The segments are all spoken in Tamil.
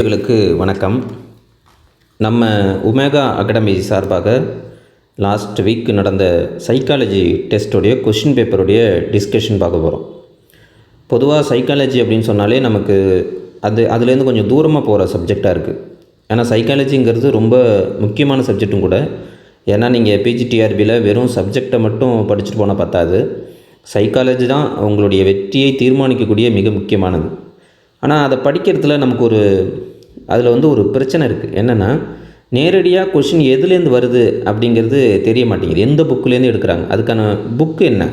நேயர்களுக்கு வணக்கம். நம்ம உமேகா அகாடமி சார்பாக லாஸ்ட் வீக் நடந்த சைக்காலஜி டெஸ்ட்டுடைய கொஷின் பேப்பருடைய டிஸ்கஷன் பார்க்க போகிறோம் பொதுவாக சைக்காலஜி அப்படின்னு சொன்னாலே நமக்கு அது அதுலேருந்து கொஞ்சம் தூரமாக போகிற சப்ஜெக்டாக இருக்குது ஏன்னா சைக்காலஜிங்கிறது ரொம்ப முக்கியமான சப்ஜெக்ட்டும் கூட. ஏன்னா நீங்கள் பிஜிடிஆர்பியில் வெறும் சப்ஜெக்டை மட்டும் படிச்சுட்டு போனால் பத்தாது. சைக்காலஜி தான் உங்களுடைய வெற்றியை தீர்மானிக்கக்கூடிய மிக முக்கியமானது. ஆனால் அதை படிக்கிறதுல நமக்கு ஒரு அதில் வந்து ஒரு பிரச்சனை இருக்குது என்னென்னா நேரடியாக கொஷின் எதுலேருந்து வருது அப்படிங்கிறது தெரிய மாட்டேங்குது. எந்த புக்குலேருந்து எடுக்கிறாங்க? அதுக்கான புக்கு என்ன?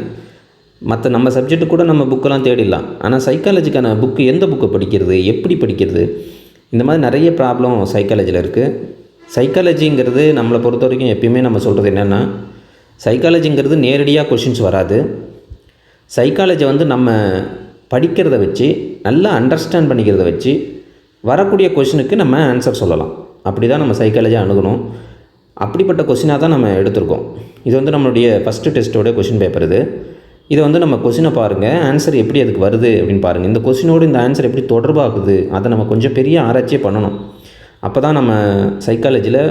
மற்ற நம்ம சப்ஜெக்ட்டு கூட நம்ம புக்கெல்லாம் தேடிடலாம். ஆனால் சைக்காலஜிக்கான புக்கு எந்த புக்கை படிக்கிறது? எப்படி படிக்கிறது? இந்த மாதிரி நிறைய ப்ராப்ளம் சைக்காலஜியில் இருக்குது சைக்காலஜிங்கிறது நம்மளை பொறுத்த வரைக்கும் எப்பயுமே நம்ம சொல்கிறது என்னென்னா சைக்காலஜிங்கிறது நேரடியாக கொஷின்ஸ் வராது. சைக்காலஜி வந்து நம்ம படிக்கிறத வச்சு நல்லா அண்டர்ஸ்டாண்ட் பண்ணிக்கிறத வச்சு வரக்கூடிய கொஷினுக்கு நம்ம ஆன்சர் சொல்லலாம். அப்படி தான் நம்ம சைக்காலஜி அணுகணும். அப்படிப்பட்ட கொஷினாக தான் நம்ம எடுத்திருக்கோம். இது வந்து நம்மளுடைய ஃபஸ்ட்டு டெஸ்ட்டோட கொஷின் பேப்பர் இது. இதை வந்து நம்ம கொஷினை பாருங்கள் ஆன்சர் எப்படி அதுக்கு வருது அப்படின்னு பாருங்கள் இந்த கொஷினோடு இந்த ஆன்சர் எப்படி தொடர்பாகுது? அதை நம்ம கொஞ்சம் பெரிய ஆராய்ச்சியே பண்ணணும். அப்போ தான் நம்ம சைக்காலஜியில்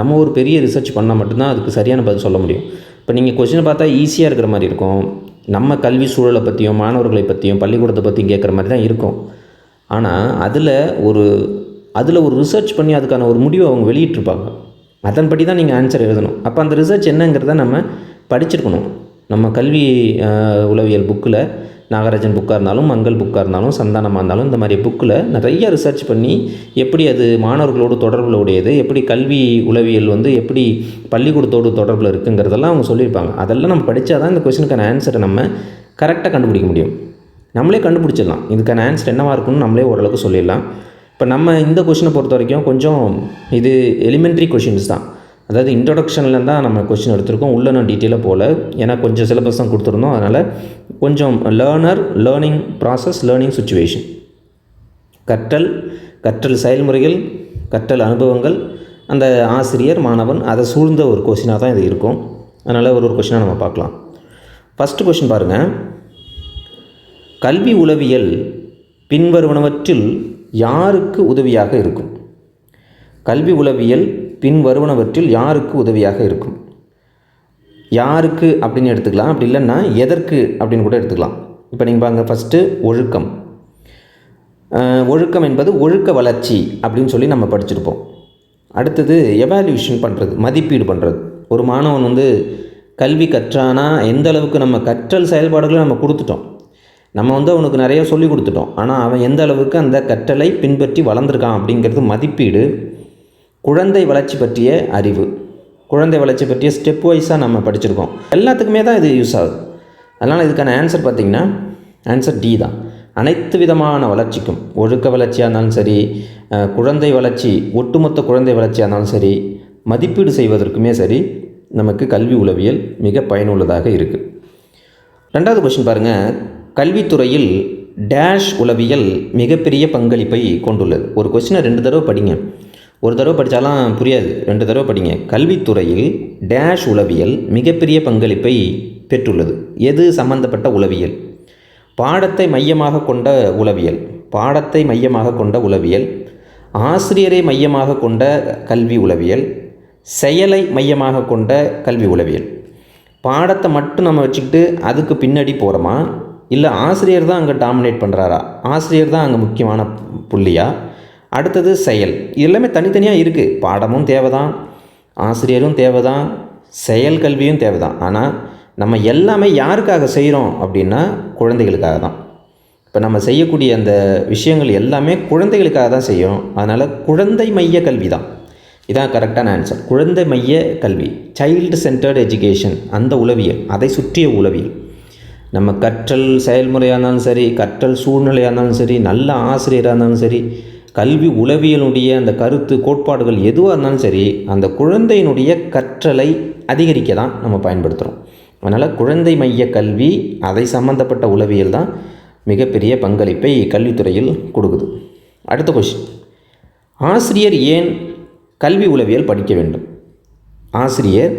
நம்ம ஒரு பெரிய ரிசர்ச் பண்ணால் மட்டும்தான் அதுக்கு சரியான பதில் சொல்ல முடியும். இப்போ நீங்கள் கொஷினை பார்த்தா ஈஸியாக இருக்கிற மாதிரி இருக்கும். நம்ம கல்வி சூழலை பற்றியும் மாணவர்களை பற்றியும் பள்ளிக்கூடத்தை பற்றியும் கேட்குற மாதிரி தான் இருக்கும். ஆனால் அதில் ஒரு அதில் ஒரு ரிசர்ச் பண்ணி அதுக்கான ஒரு முடிவை அவங்க வெளியிட்டிருப்பாங்க. அதன்படி தான் நீங்கள் ஆன்சர் எழுதணும். அப்போ அந்த ரிசர்ச் என்னங்கிறத நம்ம படிச்சிருக்கணும். நம்ம கல்வி உளவியல் புக்கில் நாகராஜன் புக்காக இருந்தாலும் மங்கள் புக்காக இருந்தாலும் சந்தானமாக இருந்தாலும் இந்த மாதிரி புக்கில் நிறைய ரிசர்ச் பண்ணி எப்படி அது மாணவர்களோடு தொடர்பில் உடையது எப்படி கல்வி உளவியல் வந்து எப்படி பள்ளிக்கூடத்தோடு தொடர்பில் இருக்குங்கிறதெல்லாம் அவங்க சொல்லியிருப்பாங்க. அதெல்லாம் நம்ம படித்தா தான் இந்த கொஷனுக்கான ஆன்சரை நம்ம கரெக்டாக கண்டுபிடிக்க முடியும். நம்மளே கண்டுபிடிச்சிடலாம். இதுக்கான ஆன்சர் என்னவாக இருக்கும்னு நம்மளே ஓரளவுக்கு சொல்லிடலாம். இப்போ நம்ம இந்த கொஷினை பொறுத்த வரைக்கும் கொஞ்சம் இது எலிமெண்ட்ரி கொஷின்ஸ் தான். அதாவது இன்ட்ரொடக்ஷனில் தான் நம்ம கொஷின் எடுத்திருக்கோம். உள்ளே நான் டீட்டெயிலாக போகல ஏன்னா கொஞ்சம் சிலபஸ் தான் கொடுத்துருந்தோம். அதனால் கொஞ்சம் learner learning process learning situation கற்றல் கற்றல் செயல்முறைகள் கற்றல் அனுபவங்கள் அந்த ஆசிரியர் மாணவன் அதை சூழ்ந்த ஒரு கொஷினாக தான் இது இருக்கும். அதனால் ஒரு ஒரு கொஷினாக நம்ம பார்க்கலாம். ஃபஸ்ட்டு கொஷின் பாருங்கள் கல்வி உளவியல் பின்வருவனவற்றில் யாருக்கு உதவியாக இருக்கும்? கல்வி உளவியல் பின்வருவனவற்றில் யாருக்கு உதவியாக இருக்கும்? யாருக்கு அப்படின்னு எடுத்துக்கலாம். அப்படி இல்லைன்னா எதற்கு அப்படின்னு கூட எடுத்துக்கலாம். இப்போ நீங்கள் பாருங்கள் ஃபஸ்ட்டு ஒழுக்கம். ஒழுக்கம் என்பது ஒழுக்க வளர்ச்சி அப்படின்னு சொல்லி நம்ம படிச்சிருப்போம். அடுத்தது எவால்யூஷன் பண்ணுறது மதிப்பீடு பண்ணுறது ஒரு மாணவன் வந்து கல்வி கற்றானா எந்த அளவுக்கு நம்ம கற்றல் செயல்பாடுகளை நம்ம கொடுத்துட்டோம். நம்ம வந்து அவனுக்கு நிறைய சொல்லி கொடுத்துட்டோம். ஆனால் அவன் எந்த அளவுக்கு அந்த கற்றலை பின்பற்றி வளர்ந்துருக்கான் அப்படிங்கிறது மதிப்பீடு குழந்தை வளர்ச்சி பற்றிய அறிவு. குழந்தை வளர்ச்சி பற்றிய ஸ்டெப் வைஸாக நம்ம படிச்சிருக்கோம். எல்லாத்துக்குமே தான் இது யூஸ் ஆகுது. அதனால் இதுக்கான ஆன்சர் பார்த்திங்கன்னா ஆன்சர் டி தான். அனைத்து விதமான வளர்ச்சிக்கும் ஒழுக்க வளர்ச்சியாக இருந்தாலும் சரி குழந்தை வளர்ச்சி ஒட்டுமொத்த குழந்தை வளர்ச்சியாக இருந்தாலும் சரி மதிப்பீடு செய்வதற்குமே சரி நமக்கு கல்வி உளவியல் மிக பயனுள்ளதாக இருக்குது ரெண்டாவது கொஸ்டின் பாருங்கள் கல்வித்துறையில் டேஷ் உளவியல் மிகப்பெரிய பங்களிப்பை கொண்டுள்ளது. ஒரு கொஸ்டினை ரெண்டு தடவை படிங்க. ஒரு தடவை படித்தாலாம் புரியாது. ரெண்டு தடவை படிங்க. கல்வித்துறையில் டேஷ் உளவியல் மிகப்பெரிய பங்களிப்பை பெற்றுள்ளது. எது சம்பந்தப்பட்ட உளவியல்? பாடத்தை மையமாக கொண்ட உளவியல். பாடத்தை மையமாக கொண்ட உளவியல். ஆசிரியரை மையமாக கொண்ட கல்வி உளவியல். செயலை மையமாக கொண்ட கல்வி உளவியல். பாடத்தை மட்டும் நம்ம வச்சுக்கிட்டு அதுக்கு பின்னாடி போகிறோமா இல்லை ஆசிரியர் தான் அங்கே டாமினேட் பண்ணுறாரா ஆசிரியர் தான் அங்கே முக்கியமான புள்ளியா? அடுத்தது செயல். இது எல்லாமே தனித்தனியாக இருக்குது பாடமும் தேவை தான் ஆசிரியரும் தேவை தான் செயல் கல்வியும் தேவை தான் ஆனால் நம்ம எல்லாமே யாருக்காக செய்கிறோம் அப்படின்னா குழந்தைகளுக்காக தான். இப்போ நம்ம செய்யக்கூடிய அந்த விஷயங்கள் எல்லாமே குழந்தைகளுக்காக தான் செய்யும் அதனால் குழந்தை மைய கல்வி தான். இதான் கரெக்டான ஆன்சர் குழந்தை மைய கல்வி. சைல்டு சென்டர்டு எஜுகேஷன் அந்த உளவியல். அதை சுற்றிய உளவியல். நம்ம கற்றல் செயல்முறையாக இருந்தாலும் சரி கற்றல் சூழ்நிலையாக இருந்தாலும் சரி நல்ல ஆசிரியராக இருந்தாலும் சரி கல்வி உளவியலுடைய அந்த கருத்து கோட்பாடுகள் எதுவாக இருந்தாலும் சரி அந்த குழந்தையினுடைய கற்றலை அதிகரிக்க தான் நம்ம பயன்படுத்துகிறோம் அதனால் குழந்தை மைய கல்வி அதை சம்பந்தப்பட்ட உளவியல் தான் மிகப்பெரிய பங்களிப்பை கல்வித்துறையில் கொடுக்குது. அடுத்த கொஷின் ஆசிரியர் ஏன் கல்வி உளவியல் படிக்க வேண்டும்? ஆசிரியர்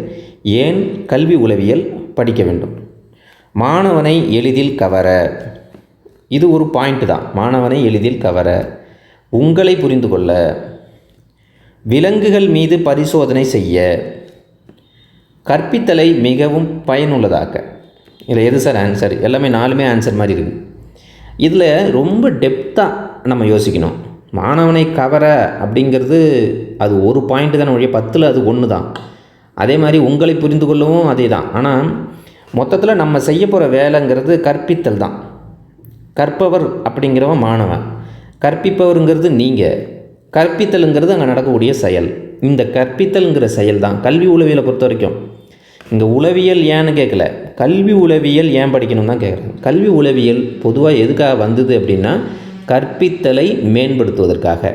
ஏன் கல்வி உளவியல் படிக்க வேண்டும்? மாணவனை எளிதில் கவர. இது ஒரு பாயிண்ட் தான். மாணவனை எளிதில் கவர. உங்களை புரிந்து கொள்ள. விலங்குகள் மீது பரிசோதனை செய்ய. கற்பித்தலை மிகவும் பயனுள்ளதாக்க இதில் எது சார் ஆன்சர் எல்லாமே நாலுமே ஆன்சர் மாதிரி இருக்குது இதில் ரொம்ப டெப்த்தாக நம்ம யோசிக்கணும். மாணவனை கவர அப்படிங்கிறது அது ஒரு பாயிண்ட் தான் ஒழிய பத்தில் அது ஒன்று தான் அதே மாதிரி உங்களை புரிந்து கொள்ளவும் அதே தான் ஆனால் மொத்தத்தில் நம்ம செய்ய போகிற வேலைங்கிறது கற்பித்தல் தான். கற்பவர் அப்படிங்கிறவன் மாணவன். கற்பிப்பவருங்கிறது நீங்கள் கற்பித்தலுங்கிறது அங்கே நடக்கக்கூடிய செயல். இந்த கற்பித்தலுங்கிற செயல் தான். கல்வி உளவியலை பொறுத்த வரைக்கும் இங்கே உளவியல் ஏன்னு கேட்கல கல்வி உளவியல் ஏன் படிக்கணும் தான் கேட்குறாங்க கல்வி உளவியல் பொதுவாக எதுக்காக வந்தது அப்படின்னா கற்பித்தலை மேம்படுத்துவதற்காக.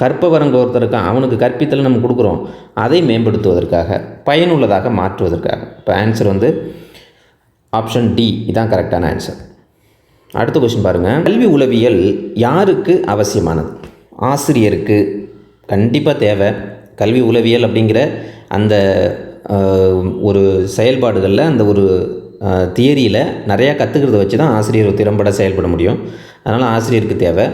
கற்பவரங்க ஒருத்தர் இருக்கான் அவனுக்கு கற்பித்தலை நம்ம கொடுக்குறோம். அதை மேம்படுத்துவதற்காக பயனுள்ளதாக மாற்றுவதற்காக. இப்போ ஆன்சர் வந்து ஆப்ஷன் டி இதான் கரெக்டான ஆன்சர் அடுத்த கொஸ்டின் பாருங்கள் கல்வி உளவியல் யாருக்கு அவசியமானது? ஆசிரியருக்கு கண்டிப்பாக தேவை. கல்வி உளவியல் அப்படிங்கிற அந்த ஒரு செயல்பாடுகளில் அந்த ஒரு தியரியில் நிறையா கற்றுக்கிறத வச்சு தான் ஆசிரியர் திறம்பட செயல்பட முடியும். அதனால் ஆசிரியருக்கு தேவை.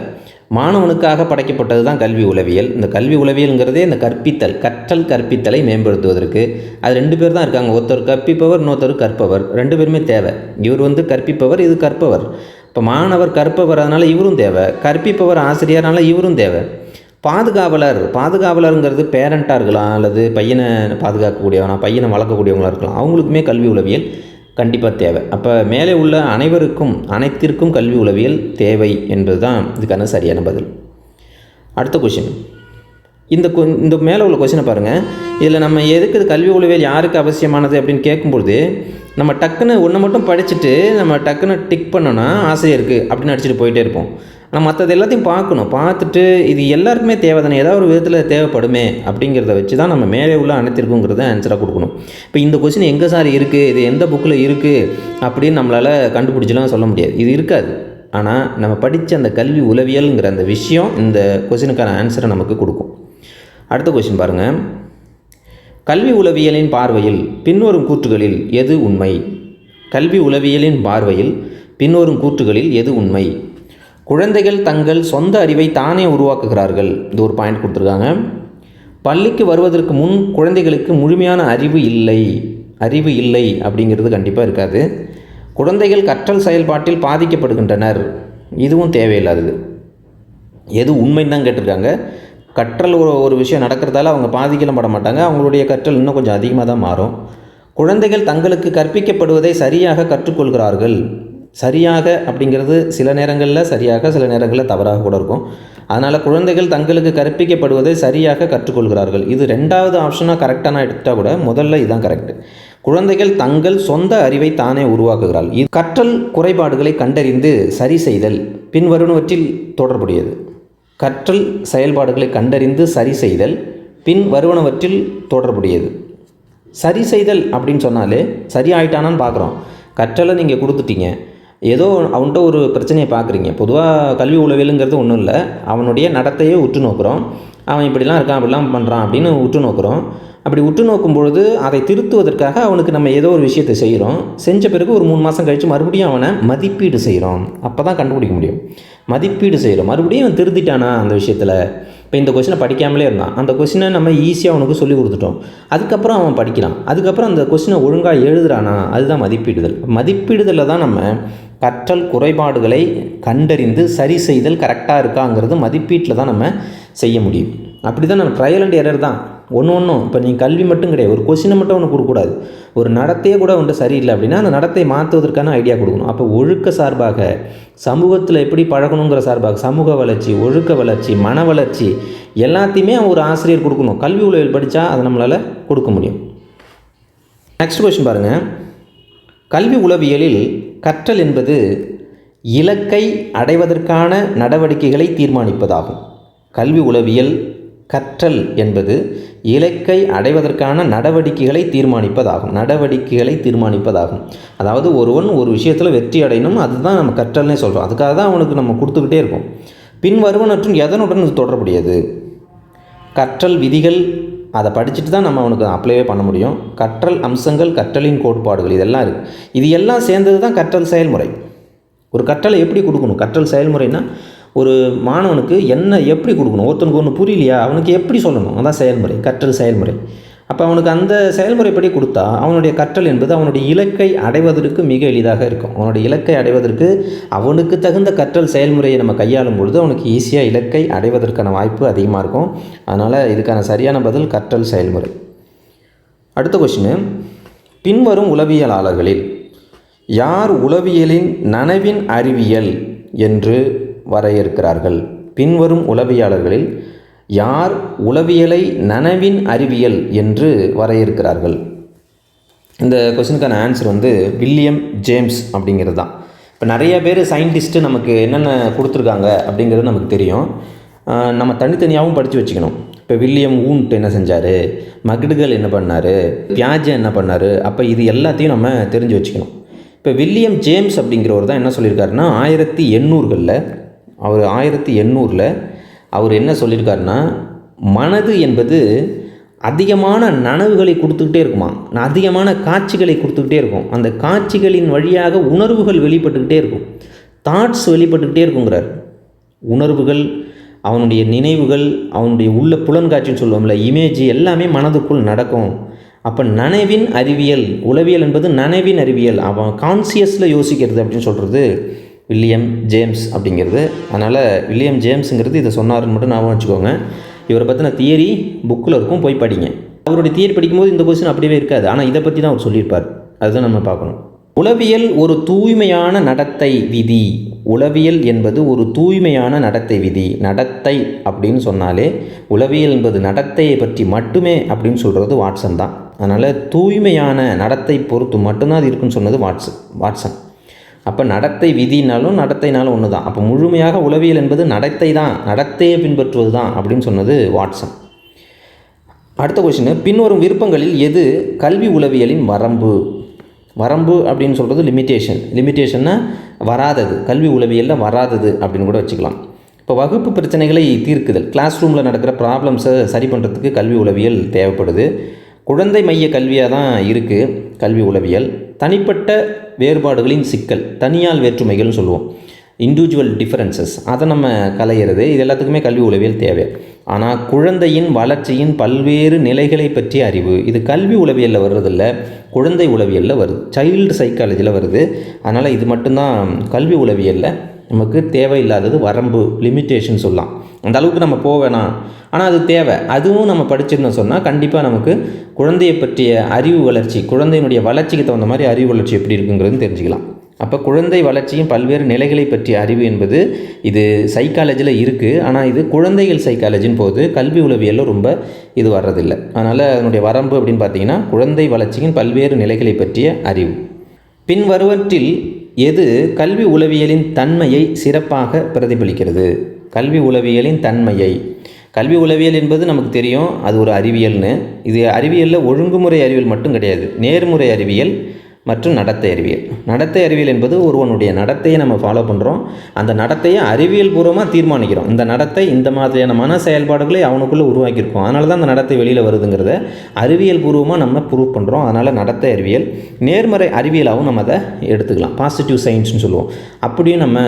மாணவனுக்காக படைக்கப்பட்டது தான் கல்வி உளவியல். இந்த கல்வி உளவியல்ங்கிறதே இந்த கற்பித்தல் கற்றல் கற்பித்தலை மேம்படுத்துவதற்கு. அது ரெண்டு பேர் தான் இருக்காங்க. ஒருத்தர் கற்பிப்பவர் இன்னொருத்தர் கற்பவர். ரெண்டு பேருமே தேவை. இவர் வந்து கற்பிப்பவர் இது கற்பவர். இப்போ மாணவர் கற்பவர் அதனால் இவரும் தேவை. கற்பிப்பவர் ஆசிரியர்னால இவரும் தேவை. பாதுகாவலர் பாதுகாவலருங்கிறது பேரண்ட்டாக இருக்கலாம் அல்லது பையனை பாதுகாக்கக்கூடியவனா பையனை வளர்க்கக்கூடியவங்களாக இருக்கலாம். அவங்களுக்குமே கல்வி உளவியல். கண்டிப்பாக தேவை. அப்போ மேலே உள்ள அனைவருக்கும் அனைத்திற்கும் கல்வி உளவியல் தேவை என்பது தான் இதுக்கான சரியான பதில். அடுத்த கொஷின் இந்த கொ இந்த மேலே உள்ள கொஷினை பாருங்கள் இதில் நம்ம எதுக்கு இது கல்வி உளவியல் யாருக்கு அவசியமானது அப்படின்னு கேட்கும்பொழுது நம்ம டக்குன்னு ஒன்று மட்டும் படிச்சுட்டு நம்ம டக்குன்னு டிக் பண்ணோன்னா ஆசிரியருக்கு அப்படின்னு அடிச்சுட்டு போயிட்டே இருப்போம். ஆனால் மற்றது எல்லாத்தையும் பார்க்கணும். பார்த்துட்டு இது எல்லாருக்குமே தேவை தானே ஏதாவது ஒரு விதத்தில் தேவைப்படுமே? அப்படிங்கிறத வச்சு தான் நம்ம மேலே உள்ள அனைத்திற்குங்கிறத ஆன்சராக கொடுக்கணும். இப்போ இந்த கொஸ்டின் எங்கே சார் இருக்குது இது எந்த புக்கில் இருக்குது அப்படின்னு நம்மளால் கண்டுபிடிச்சலாம் சொல்ல முடியாது. இது இருக்காது. ஆனால் நம்ம படித்த அந்த கல்வி உளவியலுங்கிற அந்த விஷயம் இந்த கொஸ்டினுக்கான ஆன்சரை நமக்கு கொடுக்கும். அடுத்த கொஸ்டின் பாருங்கள் கல்வி உளவியலின் பார்வையில் பின்வரும் கூற்றுகளில் எது உண்மை? கல்வி உளவியலின் பார்வையில் பின்வரும் கூற்றுகளில் எது உண்மை? குழந்தைகள் தங்கள் சொந்த அறிவை தானே உருவாக்குகிறார்கள். இது ஒரு பாயிண்ட் கொடுத்துருக்காங்க. பள்ளிக்கு வருவதற்கு முன் குழந்தைகளுக்கு முழுமையான அறிவு இல்லை. அறிவு இல்லை அப்படிங்கிறது கண்டிப்பாக இருக்காது. குழந்தைகள் கற்றல் செயல்பாட்டில் பாதிக்கப்படுகின்றனர். இதுவும் தேவையில்லாதது. எது உண்மைன்னு தான் கேட்டிருக்காங்க. கற்றல் ஒரு ஒரு விஷயம் நடக்கிறதால அவங்க பாதிக்கலாம் பட மாட்டாங்க. அவங்களுடைய கற்றல் இன்னும் கொஞ்சம் அதிகமாக தான் மாறும். குழந்தைகள் தங்களுக்கு கற்பிக்கப்படுவதை சரியாக கற்றுக்கொள்கிறார்கள். சரியாக அப்படிங்கிறது சில நேரங்களில் சரியாக சில நேரங்களில் தவறாக கூட இருக்கும். அதனால் குழந்தைகள் தங்களுக்கு கற்பிக்கப்படுவதை சரியாக கற்றுக்கொள்கிறார்கள். இது ரெண்டாவது ஆப்ஷனாக கரெக்டாக நான் கூட முதல்ல இதுதான் கரெக்ட் குழந்தைகள் தங்கள் சொந்த அறிவை தானே உருவாக்குகிறாள். இது கற்றல் குறைபாடுகளை கண்டறிந்து சரி செய்தல் பின்வருவனவற்றில் தொடர்புடையது. கற்றல் செயல்பாடுகளை கண்டறிந்து சரி செய்தல் பின் வருவனவற்றில் தொடர்புடையது. சரி செய்தல் அப்படின்னு சொன்னாலே சரியாயிட்டானான்னு பார்க்குறோம் கற்றலை நீங்கள் கொடுத்துட்டீங்க. ஏதோ அவன்கிட்ட ஒரு பிரச்சனையை பார்க்குறீங்க. பொதுவாக கல்வி உளவியலுங்கிறது ஒன்றும் இல்லை. அவனுடைய நடத்தையே உற்று நோக்குறோம். அவன் இப்படிலாம் இருக்கான் அப்படிலாம் பண்ணுறான் அப்படின்னு உற்று நோக்குறோம். அப்படி உற்று நோக்கும் பொழுது அதை திருத்துவதற்காக அவனுக்கு நம்ம ஏதோ ஒரு விஷயத்தை செய்கிறோம் செஞ்ச பிறகு ஒரு மூணு மாதம் கழித்து மறுபடியும் அவனை மதிப்பீடு செய்கிறோம் அப்போ தான் கண்டுபிடிக்க முடியும். மதிப்பீடு செய்கிறோம் மறுபடியும் அவன் திருத்திட்டானா அந்த விஷயத்தில்? இப்போ இந்த கொஷினை படிக்காமலே இருந்தான். அந்த கொஷினை நம்ம ஈஸியாக அவனுக்கு சொல்லி கொடுத்துட்டோம். அதுக்கப்புறம் அவன் படிக்கிறான். அதுக்கப்புறம் அந்த கொஷினை ஒழுங்காக எழுதுறானா? அதுதான் மதிப்பீடுதல். மதிப்பீடுதலில் தான் நம்ம கற்றல் குறைபாடுகளை கண்டறிந்து சரி செய்தல் கரெக்டாக இருக்காங்கிறது மதிப்பீட்டில் தான் நம்ம செய்ய முடியும். அப்படி தான் நம்ம ட்ரையல் அண்ட் எரர் தான். ஒன்று ஒன்றும் இப்போ நீங்கள் கல்வி மட்டும் கிடையாது ஒரு கொஷினை மட்டும் ஒன்று கொடுக்கக்கூடாது. ஒரு நடத்தையே கூட ஒன்று சரியில்லை அப்படின்னா அந்த நடத்தை மாற்றுவதற்கான ஐடியா கொடுக்கணும். அப்போ ஒழுக்க சார்பாக சமூகத்தில் எப்படி பழகணுங்கிற சார்பாக சமூக வளர்ச்சி ஒழுக்க வளர்ச்சி மன வளர்ச்சி எல்லாத்தையுமே ஒரு ஆசிரியர் கொடுக்கணும். கல்வி உளவியல் படித்தா அதை நம்மளால் கொடுக்க முடியும். நெக்ஸ்ட் கொஸ்டின் பாருங்கள் கல்வி உளவியலில் கற்றல் என்பது இலக்கை அடைவதற்கான நடவடிக்கைகளை தீர்மானிப்பதாகும். கல்வி உளவியல் கற்றல் என்பது இலக்கை அடைவதற்கான நடவடிக்கைகளை தீர்மானிப்பதாகும். நடவடிக்கைகளை தீர்மானிப்பதாகும். அதாவது ஒருவன் ஒரு விஷயத்தில் வெற்றி அடையணும் அதுதான் நம்ம கற்றல்னே சொல்கிறோம் அதுக்காக தான் அவனுக்கு நம்ம கொடுத்துக்கிட்டே இருக்கோம். பின்வருவனற்றும் எதனுடன் இது தொடர்புடையது? கற்றல் விதிகள் அதை படிச்சுட்டு தான் நம்ம அவனுக்கு அப்ளைவே பண்ண முடியும். கற்றல் அம்சங்கள் கற்றலின் கோட்பாடுகள் இதெல்லாம் இருக்குது இது எல்லாம் சேர்ந்தது தான் கற்றல் செயல்முறை. ஒரு கற்றலை எப்படி கொடுக்கணும்? கற்றல் செயல்முறைனா ஒரு மாணவனுக்கு என்ன எப்படி கொடுக்கணும்? ஒருத்தனுக்கு ஒன்று புரியலையா? அவனுக்கு எப்படி சொல்லணும்? அதான் செயல்முறை. கற்றல் செயல்முறை. அப்போ அவனுக்கு அந்த செயல்முறைப்படி கொடுத்தா அவனுடைய கற்றல் என்பது அவனுடைய இலக்கை அடைவதற்கு மிக எளிதாக இருக்கும். அவனுடைய இலக்கை அடைவதற்கு அவனுக்கு தகுந்த கற்றல் செயல்முறையை நம்ம கையாளும் பொழுது அவனுக்கு ஈஸியாக இலக்கை அடைவதற்கான வாய்ப்பு அதிகமாக இருக்கும். அதனால் இதுக்கான சரியான பதில் கற்றல் செயல்முறை. அடுத்த கொஷினு பின்வரும் உளவியலாளர்களில் யார் உளவியலின் நனவின் அறிவியல் என்று வரையறுக்கிறார்கள்? பின்வரும் உளவியாளர்களில் யார் உளவியலை நனவின் அறிவியல் என்று வரையறுக்கிறார்கள்? இந்த கொஸ்டினுக்கான ஆன்சர் வந்து வில்லியம் ஜேம்ஸ் அப்படிங்கிறது தான். இப்போ நிறைய பேர் சயின்டிஸ்ட்டு நமக்கு என்னென்ன கொடுத்துருக்காங்க அப்படிங்கிறது நமக்கு தெரியும். நம்ம தனித்தனியாகவும் படித்து வச்சுக்கணும். இப்போ வில்லியம் ஊன்ட் என்ன செஞ்சார்? மகிடுகள் என்ன பண்ணார்? பியாஜ என்ன பண்ணார்? அப்போ இது எல்லாத்தையும் நம்ம தெரிஞ்சு வச்சுக்கணும். இப்போ வில்லியம் ஜேம்ஸ் அப்படிங்கிறவர் தான் என்ன சொல்லியிருக்காருன்னா ஆயிரத்தி எண்ணூறுகளில் அவர் ஆயிரத்தி எண்ணூறில் அவர் என்ன சொல்லியிருக்காருன்னா மனது என்பது அதிகமான நனவுகளை கொடுத்துக்கிட்டே இருக்குமா? அதிகமான காட்சிகளை கொடுத்துக்கிட்டே இருக்கும். அந்த காட்சிகளின் வழியாக உணர்வுகள் வெளிப்பட்டுக்கிட்டே இருக்கும். தாட்ஸ் வெளிப்பட்டுக்கிட்டே இருக்குங்கிறார். உணர்வுகள் அவனுடைய நினைவுகள் அவனுடைய உள்ள புலன்காட்சின்னு சொல்லுவோம்ல இமேஜ் எல்லாமே மனதுக்குள் நடக்கும். அப்போ நனவின் அறிவியல் உளவியல் என்பது நனவின் அறிவியல். அவன் கான்சியஸில் யோசிக்கிறது அப்படின்னு சொல்கிறது வில்லியம் ஜேம்ஸ் அப்படிங்கிறது. அதனால் வில்லியம் ஜேம்ஸுங்கிறது இதை சொன்னார்னு மட்டும் ஞாபகம் வச்சுக்கோங்க. இவரை பற்றின தியரி புக்கில் இருக்கும் போய் படிங்க. அவருடைய தியரி படிக்கும்போது இந்த கொஸ்டின் அப்படியே இருக்காது. ஆனால் இதை பற்றி தான் அவர் சொல்லியிருப்பார். அதுதான் நம்ம பார்க்கணும். உளவியல் ஒரு தூய்மையான நடத்தை விதி. உளவியல் என்பது ஒரு தூய்மையான நடத்தை விதி. நடத்தை அப்படின்னு சொன்னாலே உளவியல் என்பது நடத்தையை பற்றி மட்டுமே அப்படின்னு சொல்கிறது வாட்சன் தான். அதனால் தூய்மையான நடத்தை பொறுத்து மட்டும்தான் அது இருக்குன்னு சொன்னது வாட்சன் வாட்சன் அப்போ நடத்தை விதினாலும் நடத்தைனாலும் ஒன்று தான் அப்போ முழுமையாக உளவியல் என்பது நடத்தை தான் நடத்தையை பின்பற்றுவது தான் அப்படின்னு சொன்னது வாட்சன். அடுத்த கொஷின் பின்வரும் விருப்பங்களில் எது கல்வி உளவியலின் வரம்பு? வரம்பு அப்படின்னு சொல்கிறது லிமிட்டேஷன் லிமிட்டேஷன்னா வராதது. கல்வி உளவியலில் வராதது அப்படின்னு கூட வச்சுக்கலாம். இப்போ வகுப்பு பிரச்சனைகளை தீர்க்குதல். கிளாஸ் ரூமில் நடக்கிற ப்ராப்ளம்ஸை சரி பண்ணுறதுக்கு கல்வி உளவியல் தேவைப்படுது. குழந்தை மைய கல்வியாக தான் இருக்குது கல்வி உளவியல். தனிப்பட்ட வேறுபாடுகளின் சிக்கல் தனியால் வேற்றுமைகள்னு சொல்லுவோம். இண்டிவிஜுவல் டிஃப்ரென்சஸ் அதை நம்ம கலையிறது. இது எல்லாத்துக்குமே கல்வி உளவியல் தேவை. ஆனால் குழந்தையின் வளர்ச்சியின் பல்வேறு நிலைகளை பற்றிய அறிவு. இது கல்வி உளவியலில் வர்றதில்ல குழந்தை உளவியலில் வருது. சைல்டு சைக்காலஜியில் வருது. அதனால் இது மட்டும்தான் கல்வி உளவியலில். நமக்கு தேவையில்லாதது வரம்பு லிமிட்டேஷன் சொல்லலாம். அந்த அளவுக்கு நம்ம போக வேணாம். ஆனால் அது தேவை. அதுவும் நம்ம படிச்சிருந்தோம் சொன்னால் கண்டிப்பாக நமக்கு குழந்தையை பற்றிய அறிவு வளர்ச்சி குழந்தையினுடைய வளர்ச்சிக்கு தகுந்த மாதிரி அறிவு வளர்ச்சி எப்படி இருக்குங்கிறது தெரிஞ்சுக்கலாம். அப்போ குழந்தை வளர்ச்சியின் பல்வேறு நிலைகளை பற்றிய அறிவு என்பது இது சைக்காலஜியில் இருக்குது ஆனால் இது குழந்தைகள் சைக்காலஜின்னு போது கல்வி உளவியலில் ரொம்ப இது வர்றதில்லை. அதனால் அதனுடைய வரம்பு அப்படின்னு பார்த்தீங்கன்னா குழந்தை வளர்ச்சியின் பல்வேறு நிலைகளை பற்றிய அறிவு. பின்வருவற்றில் எது கல்வி உளவியலின் தன்மையை சிறப்பாக பிரதிபலிக்கிறது? கல்வி உளவியலின் தன்மையை. கல்வி உளவியல் என்பது நமக்கு தெரியும் அது ஒரு அறிவியல்னு. இது அறிவியலில் ஒழுங்குமுறை அறிவியல் மட்டும் கிடையாது. நேர்முறை அறிவியல் மற்றும் நடத்தை அறிவியல். நடத்தை அறிவியல் என்பது ஒருவனுடைய நடத்தையை நம்ம ஃபாலோ பண்ணுறோம் அந்த நடத்தையை அறிவியல் பூர்வமாக தீர்மானிக்கிறோம். இந்த நடத்தை இந்த மாதிரியான மன செயல்பாடுகளை அவனுக்குள்ளே உருவாக்கியிருக்கோம். அதனால தான் அந்த நடத்தை வெளியில் வருதுங்கிறத அறிவியல் பூர்வமாக நம்ம ப்ரூவ் பண்ணுறோம் அதனால் நடத்தை அறிவியல் நேர்மறை அறிவியலாகவும் நம்ம அதை எடுத்துக்கலாம். பாசிட்டிவ் சயின்ஸ்னு சொல்லுவோம். அப்படியும் நம்ம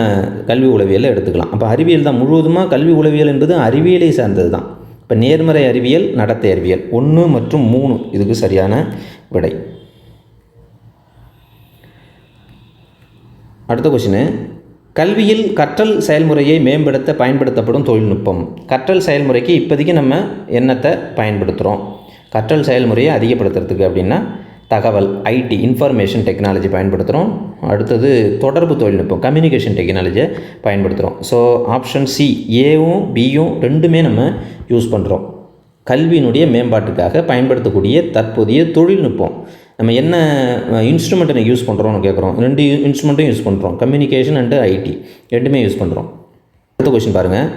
கல்வி உளவியலில் எடுத்துக்கலாம். அப்போ அறிவியல் தான் முழுவதுமாக கல்வி உளவியல் என்பது அறிவியலை சார்ந்தது தான். இப்போ நேர்மறை அறிவியல் நடத்தை அறிவியல் ஒன்று மற்றும் மூணு இதுக்கு சரியான விடை. அடுத்த கொஷினு கல்வியில் கற்றல் செயல்முறையை மேம்படுத்த பயன்படுத்தப்படும் தொழில்நுட்பம். கற்றல் செயல்முறைக்கு இப்போதைக்கு நம்ம என்னத்தை பயன்படுத்துகிறோம் கற்றல் செயல்முறையை அதிகப்படுத்துறதுக்கு அப்படின்னா தகவல் ஐடி இன்ஃபர்மேஷன் டெக்னாலஜி பயன்படுத்துகிறோம் அடுத்தது தொடர்பு தொழில்நுட்பம் கம்யூனிகேஷன் டெக்னாலஜியை பயன்படுத்துகிறோம் ஸோ ஆப்ஷன் சி ஏவும் பியும் ரெண்டுமே நம்ம யூஸ் பண்ணுறோம் கல்வியினுடைய மேம்பாட்டுக்காக பயன்படுத்தக்கூடிய தற்போதைய தொழில்நுட்பம். நம்ம என்ன இன்ஸ்ட்ருமெண்ட்டை யூஸ் பண்ணுறோம்னு கேட்குறோம் ரெண்டு இன்ஸ்ட்ருமெண்ட்டும் யூஸ் பண்ணுறோம் கம்யூனிகேஷன் அண்டு ஐடி ரெண்டுமே யூஸ் பண்ணுறோம் அடுத்த கொஷின் பாருங்கள்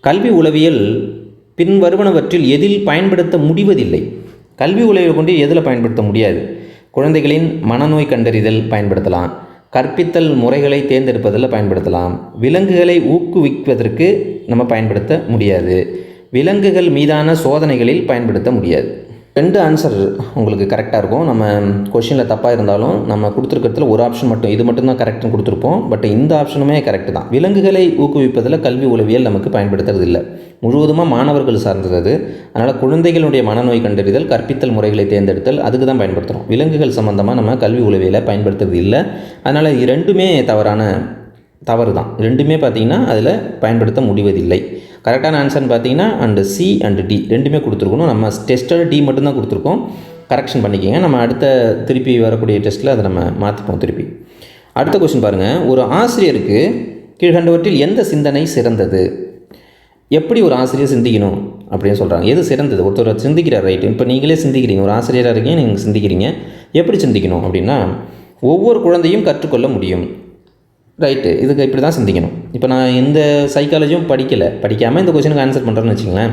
கல்வி உளவியல் பின்வருவனவற்றில் எதில் பயன்படுத்த முடிவதில்லை. கல்வி உளவியல் கொண்டு எதில் பயன்படுத்த முடியாது? குழந்தைகளின் மனநோய் கண்டறிதல் பயன்படுத்தலாம். கற்பித்தல் முறைகளை தேர்ந்தெடுப்பதில் பயன்படுத்தலாம். விலங்குகளை ஊக்குவிப்பதற்கு நம்ம பயன்படுத்த முடியாது. விலங்குகள் மீதான சோதனைகளில் பயன்படுத்த முடியாது. ரெண்டு ஆன்சர் உங்களுக்கு கரெக்டாக இருக்கும். நம்ம கொஷினில் தப்பாக இருந்தாலும் நம்ம கொடுத்துருக்கிறதுல ஒரு ஆப்ஷன் மட்டும் இது மட்டும் தான் கரெக்ட்னு கொடுத்துருப்போம். பட் இந்த ஆப்ஷனுமே கரெக்ட் தான். விலங்குகளை ஊக்குவிப்பதில் கல்வி உளவியல் நமக்கு பயன்படுத்துறது இல்லை முழுவதுமாக மாணவர்கள் சார்ந்தது அது. அதனால் குழந்தைகளுடைய மனநோய் கண்டறிதல் கற்பித்தல் முறைகளை தேர்ந்தெடுத்தல் அதுக்கு தான் பயன்படுத்துகிறோம் விலங்குகள் சம்மந்தமாக நம்ம கல்வி உளவியலை பயன்படுத்துறது இல்லை. அதனால் இது ரெண்டுமே தவறான தவறு தான். ரெண்டுமே பார்த்திங்கன்னா அதில் பயன்படுத்த முடிவதில்லை. கரெக்டான ஆன்சர்னு பார்த்தீங்கன்னா அண்டு சி அண்டு டி ரெண்டுமே கொடுத்துருக்கணும். நம்ம டெஸ்ட்டோட டி மட்டும்தான் கொடுத்துருக்கோம். கரெக்ஷன் பண்ணிக்கோங்க. நம்ம அடுத்த திருப்பி வரக்கூடிய டெஸ்ட்டில் அதை நம்ம மாற்றிப்போம் திருப்பி. அடுத்த கொஸ்டின் பாருங்கள் ஒரு ஆசிரியருக்கு கீழ்கண்டவற்றில் எந்த சிந்தனை சிறந்தது? எப்படி ஒரு ஆசிரியர் சிந்திக்கணும் அப்படின்னு சொல்கிறாங்க எது சிறந்தது? ஒருத்தர் சிந்திக்கிறார் ரைட்டு இப்போ நீங்களே சிந்திக்கிறீங்க. ஒரு ஆசிரியராக இருக்கீங்க நீங்கள் சிந்திக்கிறீங்க. எப்படி சிந்திக்கணும் அப்படின்னா ஒவ்வொரு குழந்தையும் கற்றுக்கொள்ள முடியும். ரைட்டு இதுக்கு இப்படி தான் சிந்திக்கணும். இப்போ நான் எந்த சைக்காலஜியும் படிக்கலை. படிக்காமல் இந்த கொஸ்டினுக்கு ஆன்சர் பண்ணுறேன்னு வச்சுங்களேன்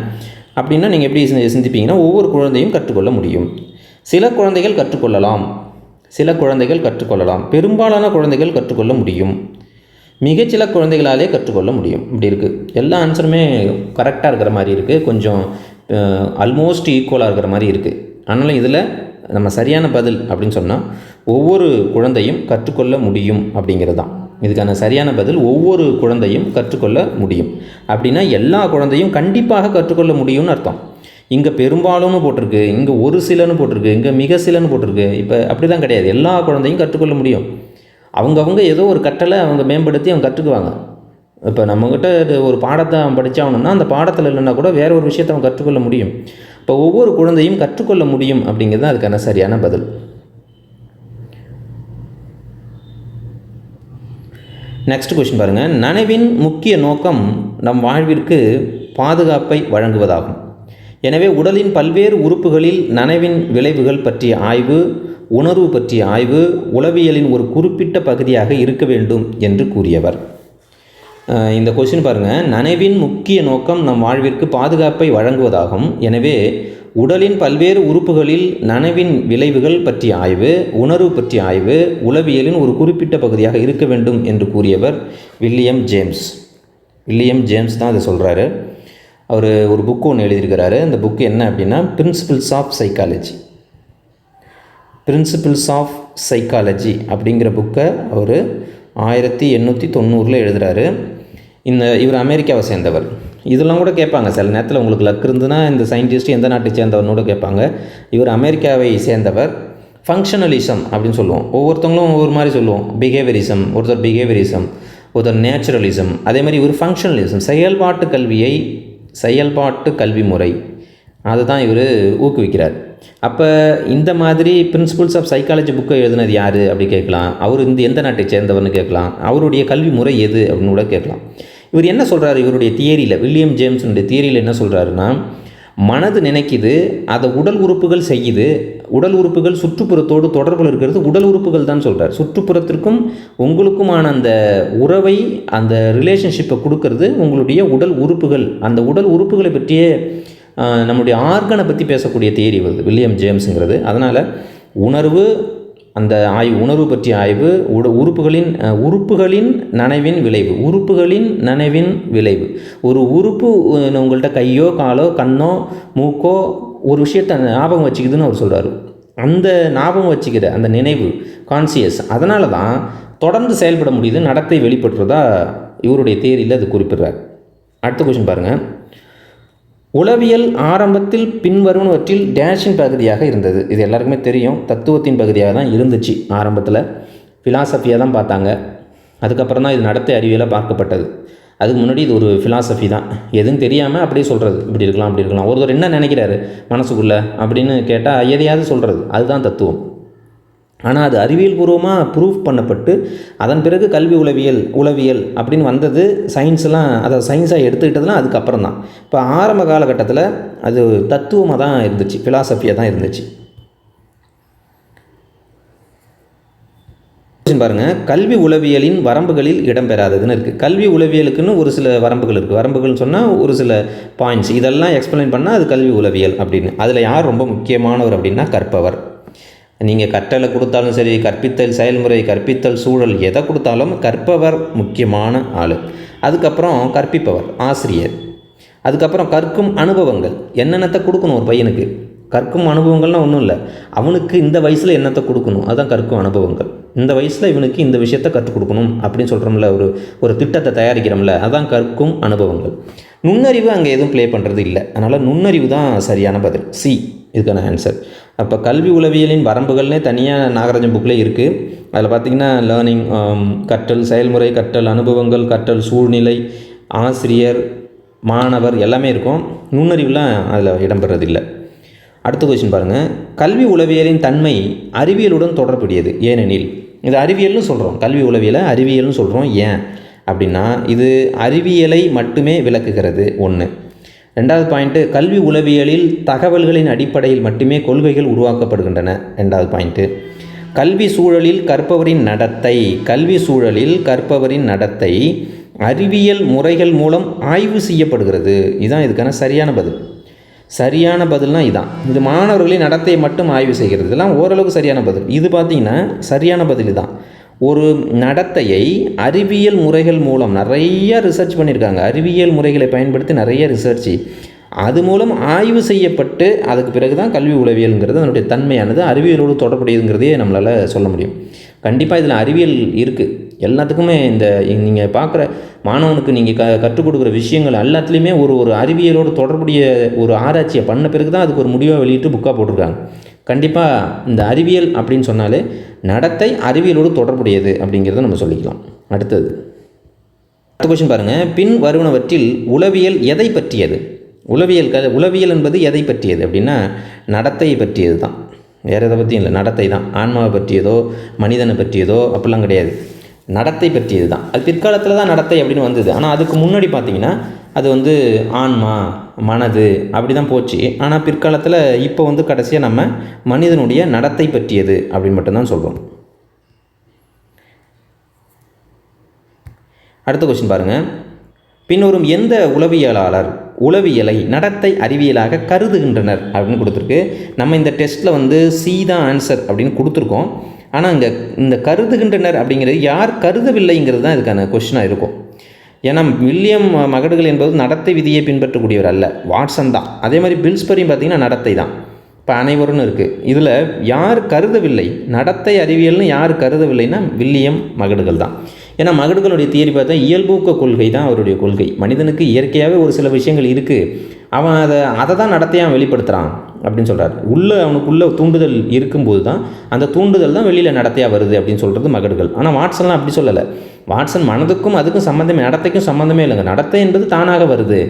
அப்படின்னா நீங்கள் எப்படி சிந்திப்பீங்கன்னா ஒவ்வொரு குழந்தையும் கற்றுக்கொள்ள முடியும். சில குழந்தைகள் கற்றுக்கொள்ளலாம். சில குழந்தைகள் கற்றுக்கொள்ளலாம். பெரும்பாலான குழந்தைகள் கற்றுக்கொள்ள முடியும். மிகச்சில குழந்தைகளாலே கற்றுக்கொள்ள முடியும். இப்படி இருக்குது எல்லா ஆன்சருமே கரெக்டாக இருக்கிற மாதிரி இருக்குது கொஞ்சம் ஆல்மோஸ்ட் ஈக்குவலாக இருக்கிற மாதிரி இருக்குது ஆனாலும் இதில் நம்ம சரியான பதில் அப்படின்னு சொன்னால் ஒவ்வொரு குழந்தையும் கற்றுக்கொள்ள முடியும் அப்படிங்கிறது தான். இதுக்கான சரியான பதில் ஒவ்வொரு குழந்தையும் கற்றுக்கொள்ள முடியும். அப்படின்னா எல்லா குழந்தையும் கண்டிப்பாக கற்றுக்கொள்ள முடியும்னு அர்த்தம். இங்கே பெரும்பாலும்னு போட்டிருக்கு இங்கே ஒரு சிலன்னு போட்டிருக்கு இங்கே மிக சிலன்னு போட்டிருக்கு. இப்போ அப்படிலாம் கிடையாது. எல்லா குழந்தையும் கற்றுக்கொள்ள முடியும். அவங்கவுங்க ஏதோ ஒரு கட்டளை அவங்க மேம்படுத்தி அவங்க கற்றுக்குவாங்க. இப்போ நம்மக்கிட்ட இது ஒரு பாடத்தை அவன் படித்தாகணும்னா அந்த பாடத்தில் இல்லைன்னா கூட வேற ஒரு விஷயத்தை அவன் கற்றுக்கொள்ள முடியும். இப்போ ஒவ்வொரு குழந்தையும் கற்றுக்கொள்ள முடியும் அப்படிங்கிறது தான் அதுக்கான சரியான பதில். நெக்ஸ்ட் கொஸ்டின் பாருங்கள் நனவின் முக்கிய நோக்கம் நம் வாழ்விற்கு பாதுகாப்பை வழங்குவதாகும். எனவே உடலின் பல்வேறு உறுப்புகளில் நனவின் விளைவுகள் பற்றிய ஆய்வு உணர்வு பற்றிய ஆய்வு உளவியலின் ஒரு குறிப்பிட்ட பகுதியாக இருக்க வேண்டும் என்று கூறியவர். இந்த கொஸ்டின் பாருங்கள் நனவின் முக்கிய நோக்கம் நம் வாழ்விற்கு பாதுகாப்பை வழங்குவதாகும். எனவே உடலின் பல்வேறு உறுப்புகளில் நனவின் விளைவுகள் பற்றிய ஆய்வு உணர்வு பற்றிய ஆய்வு உளவியலின் ஒரு குறிப்பிட்ட பகுதியாக இருக்க வேண்டும் என்று கூறியவர் வில்லியம் ஜேம்ஸ். வில்லியம் ஜேம்ஸ் தான் அதை சொல்கிறாரு அவர் ஒரு புக்கு ஒன்று எழுதியிருக்கிறாரு. அந்த புக்கு என்ன அப்படின்னா principles of psychology principles of psychology அப்படிங்கிற புக்கை அவர் ஆயிரத்தி எண்ணூற்றி தொண்ணூறில் எழுதுகிறாரு இந்த இவர் அமெரிக்காவை சேர்ந்தவர். இதெல்லாம் கூட கேட்பாங்க. சில நேரத்தில் உங்களுக்கு லக் இருந்துன்னா இந்த சயின்டிஸ்ட் எந்த நாட்டை சேர்ந்தவர்னு கூட கேட்பாங்க. இவர் அமெரிக்காவை சேர்ந்தவர். ஃபங்க்ஷனலிசம் அப்படின்னு சொல்லுவோம். ஒவ்வொருத்தவங்களும் ஒவ்வொரு மாதிரி சொல்லுவோம். பிஹேவியரிசம் ஒருத்தர் பிஹேவியரிசம் ஒருத்தர் நேச்சுரலிசம் அதே மாதிரி இவர் ஃபங்க்ஷனலிசம் செயல்பாட்டு கல்வியை செயல்பாட்டு கல்வி முறை. அதுதான் இவர் ஊக்குவிக்கிறார். அப்போ இந்த மாதிரி பிரின்சிபல்ஸ் ஆஃப் சைக்காலஜி புக்கை எழுதினது யார்? அப்படி கேட்கலாம். அவர் இந்த எந்த நாட்டை சேர்ந்தவர்னு கேட்கலாம். அவருடைய கல்வி முறை எது? அப்படின்னு கூட கேட்கலாம். இவர் என்ன சொல்கிறாரு இவருடைய தியரியில் வில்லியம் ஜேம்ஸுடைய தியரியில் என்ன சொல்கிறாருன்னா மனது நினைக்குது அதை உடல் உறுப்புகள் செய்யுது உடல் உறுப்புகள் சுற்றுப்புறத்தோடு தொடர்பில் இருக்கிறது உடல் உறுப்புகள் தான் சொல்கிறார் சுற்றுப்புறத்திற்கும் உங்களுக்குமான அந்த உறவை அந்த ரிலேஷன்ஷிப்பை கொடுக்கறது உங்களுடைய உடல் உறுப்புகள். அந்த உடல் உறுப்புகளை பற்றிய நம்முடைய ஆர்கனை பற்றி பேசக்கூடிய தேரி வருது வில்லியம் ஜேம்ஸுங்கிறது. அதனால் உணர்வு அந்த ஆய்வு உணர்வு பற்றிய ஆய்வு உட உறுப்புகளின் உறுப்புகளின் நனவின் விளைவு உறுப்புகளின் நனவின் விளைவு. ஒரு உறுப்பு உங்கள்கிட்ட கையோ காலோ கண்ணோ மூக்கோ ஒரு விஷயத்தை ஞாபகம் வச்சுக்குதுன்னு அவர் சொல்கிறாரு அந்த ஞாபகம் வச்சுக்கிற அந்த நினைவு கான்சியஸ் அதனால தான் தொடர்ந்து செயல்பட முடியுது நடத்தை வெளிப்படுறதா இவருடைய தேரியில் அது குறிப்பிடுறார். அடுத்த கொஷின் பாருங்கள் உளவியல் ஆரம்பத்தில் பின்வருவனவற்றில் டேஷின் பகுதியாக இருந்தது. இது எல்லாருக்குமே தெரியும். தத்துவத்தின் பகுதியாக தான் இருந்துச்சு ஆரம்பத்தில். ஃபிலாசபியாக தான் பார்த்தாங்க. அதுக்கப்புறம் தான் இது நடத்தை அறிவியலாக பார்க்கப்பட்டது. அதுக்கு முன்னாடி இது ஒரு ஃபிலாசபி தான். எதுவும் தெரியாமல் அப்படியே சொல்கிறது இப்படி இருக்கலாம் அப்படி இருக்கலாம். ஒருத்தர் என்ன நினைக்கிறாரு? மனசுக்குள்ளே அப்படின்னு கேட்டால் எதையாவது சொல்கிறது அதுதான் தத்துவம். ஆனால் அது அறிவியல் பூர்வமாக ப்ரூஃப் பண்ணப்பட்டு அதன் பிறகு கல்வி உளவியல் உளவியல் அப்படின்னு வந்தது சயின்ஸ்லாம் அதை சயின்ஸாக எடுத்துக்கிட்டதுலாம் அதுக்கப்புறம் தான் இப்போ ஆரம்ப காலகட்டத்தில் அது தத்துவமாக தான் இருந்துச்சு ஃபிலாசபியாக தான் இருந்துச்சு. பாருங்கள் கல்வி உளவியலின் வரம்புகளில் இடம்பெறாததுன்னு இருக்குது கல்வி உளவியலுக்குன்னு ஒரு சில வரம்புகள் இருக்குது வரம்புகள்னு சொன்னால் ஒரு சில பாயிண்ட்ஸ் இதெல்லாம் எக்ஸ்பிளைன் பண்ணால் அது கல்வி உளவியல் அப்படின்னு. அதில் யார் ரொம்ப முக்கியமானவர் அப்படின்னா கற்பவர். நீங்கள் கற்றலை கொடுத்தாலும் சரி கற்பித்தல் செயல்முறை கற்பித்தல் சூழல் எதை கொடுத்தாலும் கற்பவர் முக்கியமான ஆள். அதுக்கப்புறம் கற்பிப்பவர் ஆசிரியர். அதுக்கப்புறம் கற்கும் அனுபவங்கள். என்னென்னத்தை கொடுக்கணும் ஒரு பையனுக்கு? கற்கும் அனுபவங்கள்லாம் ஒன்றும் இல்லை. அவனுக்கு இந்த வயசில் என்னத்தை கொடுக்கணும்? அதுதான் கற்கும் அனுபவங்கள். இந்த வயசில் இவனுக்கு இந்த விஷயத்தை கற்றுக் கொடுக்கணும் அப்படின்னு சொல்கிறோம்ல ஒரு ஒரு திட்டத்தை தயாரிக்கிறோம்ல அதான் கற்கும் அனுபவங்கள். நுண்ணறிவு அங்கே எதுவும் ப்ளே பண்ணுறது இல்லை. அதனால் நுண்ணறிவு தான் சரியான பதில். சி இதுக்கான ஆன்சர் அப்போ கல்வி உளவியலின் வரம்புகள்னே தனியாக நாகராஜன் புக்கில் இருக்குது அதில் பார்த்திங்கன்னா லேர்னிங் um, கற்றல் செயல்முறை கற்றல் அனுபவங்கள் கற்றல் சூழ்நிலை ஆசிரியர் மாணவர் எல்லாமே இருக்கும். நுண்ணறிவுலாம் அதில் இடம்பெறதில்லை. அடுத்த கொஸ்டின் பாருங்கள் கல்வி உளவியலின் தன்மை அறிவியலுடன் தொடர்புடையது ஏனெனில் இது அறிவியல்னு சொல்கிறோம் கல்வி உளவியலை அறிவியல்னு சொல்கிறோம் ஏன்? அப்படின்னா இது அறிவியலை மட்டுமே விளக்குகிறது. ஒன்று ரெண்டாவது பாயிண்ட்டு கல்வி உளவியலில் தகவல்களின் அடிப்படையில் மட்டுமே கொள்கைகள் உருவாக்கப்படுகின்றன. ரெண்டாவது பாயிண்ட்டு கல்வி சூழலில் கற்பவரின் நடத்தை கல்வி சூழலில் கற்பவரின் நடத்தை அறிவியல் முறைகள் மூலம் ஆய்வு செய்யப்படுகிறது. இதுதான் இதுக்கான சரியான பதில். சரியான பதில்னால் இதுதான் இது மாணவர்களின் நடத்தையை மட்டும் ஆய்வு செய்கிறது. இதெல்லாம் ஓரளவுக்கு சரியான பதில். இது பார்த்திங்கன்னா சரியான பதில் தான் ஒரு நடத்தையை அறிவியல் முறைகள் மூலம் நிறைய ரிசர்ச் பண்ணியிருக்காங்க. அறிவியல் முறைகளை பயன்படுத்தி நிறைய ரிசர்ச் அது மூலம் ஆய்வு செய்யப்பட்டு அதுக்கு பிறகு தான் கல்வி உளவியலுங்கிறது அதனுடைய தன்மையானது அறிவியலோடு தொடர்புடையதுங்கிறதையே நம்மளால் சொல்ல முடியும். கண்டிப்பாக இதில் அறிவியல் இருக்குது எல்லாத்துக்குமே இந்த நீங்கள் பார்க்குற மாணவனுக்கு நீங்கள் க கற்றுக் கொடுக்குற விஷயங்கள் எல்லாத்துலேயுமே ஒரு ஒரு அறிவியலோடு தொடர்புடைய ஒரு ஆராய்ச்சியை பண்ண பிறகு தான் அதுக்கு ஒரு முடிவாக வெளியிட்டு புக்காக போட்டிருக்காங்க. கண்டிப்பாக இந்த அறிவியல் அப்படின்னு சொன்னாலே நடத்தை அறிவியலோடு தொடர்புடையது அப்படிங்கிறத நம்ம சொல்லிக்கலாம். அடுத்தது. அடுத்த கொஸ்டின் பாருங்கள் பின் வருவனவற்றில் உளவியல் எதை பற்றியது? உளவியல் க உளவியல் என்பது எதை பற்றியது அப்படின்னா நடத்தையை பற்றியது தான். வேறு எதை பற்றியும் இல்லை. நடத்தை தான். ஆன்மாவை பற்றியதோ மனிதனை பற்றியதோ அப்படிலாம் கிடையாது. நடத்தை பற்றியது தான். அது பிற்காலத்தில் தான் நடத்தை அப்படின்னு வந்தது. ஆனால் அதுக்கு முன்னாடி பார்த்தீங்கன்னா அது வந்து ஆன்மா மனது அப்படி தான் போச்சு. ஆனால் பிற்காலத்தில் இப்போ வந்து கடைசியாக நம்ம மனிதனுடைய நடத்தை பற்றியது அப்படின்னு மட்டும்தான் சொல்கிறோம் அடுத்த கொஸ்டின் பாருங்கள் பின்வரும் எந்த உளவியலாளர் உளவியலை நடத்தை அறிவியலாக கருதுகின்றனர் அப்படின்னு கொடுத்துருக்கு. நம்ம இந்த டெஸ்ட்டில் வந்து சி தான் ஆன்சர் அப்படின்னு கொடுத்துருக்கோம். ஆனால் இங்கே இந்த கருதுகின்றனர் அப்படிங்கிறது யார் கருதவில்லைங்கிறது தான் இதுக்கான கொஷினாக இருக்கும். ஏன்னா வில்லியம் மகடுகள் என்பது நடத்தை விதியை பின்பற்றக்கூடியவர் அல்ல. வாட்சன் தான். அதே மாதிரி பில்ஸ்பரியும் பார்த்திங்கன்னா நடத்தை தான். இப்போ அனைவரும் இருக்குது இதில் யார் கருதவில்லை நடத்தை அறிவியல்னு யார் கருதவில்லைன்னா வில்லியம் மகடுகள் தான். ஏன்னா மகடுகளுடைய தியரி பார்த்தா இயல்பூக்க கொள்கை தான் அவருடைய கொள்கை. மனிதனுக்கு இயற்கையாகவே ஒரு சில விஷயங்கள் இருக்குது அவன் அதை அதை தான் நடத்தையாக வெளிப்படுத்துகிறான் அப்படின்னு சொல்கிறார் உள்ளே அவனுக்குள்ள தூண்டுதல் இருக்கும்போது தான் அந்த தூண்டுதல் தான் வெளியில் நடத்தையாக வருது அப்படின்னு சொல்கிறது மகடுகள். ஆனால் வாட்சன்லாம் அப்படி சொல்லலை. வாட்சன் மனதுக்கும் அதுக்கும் சம்மந்தமே நடத்தைக்கும் சம்மந்தமே இல்லைங்க. நடத்தை என்பது தானாக வருது.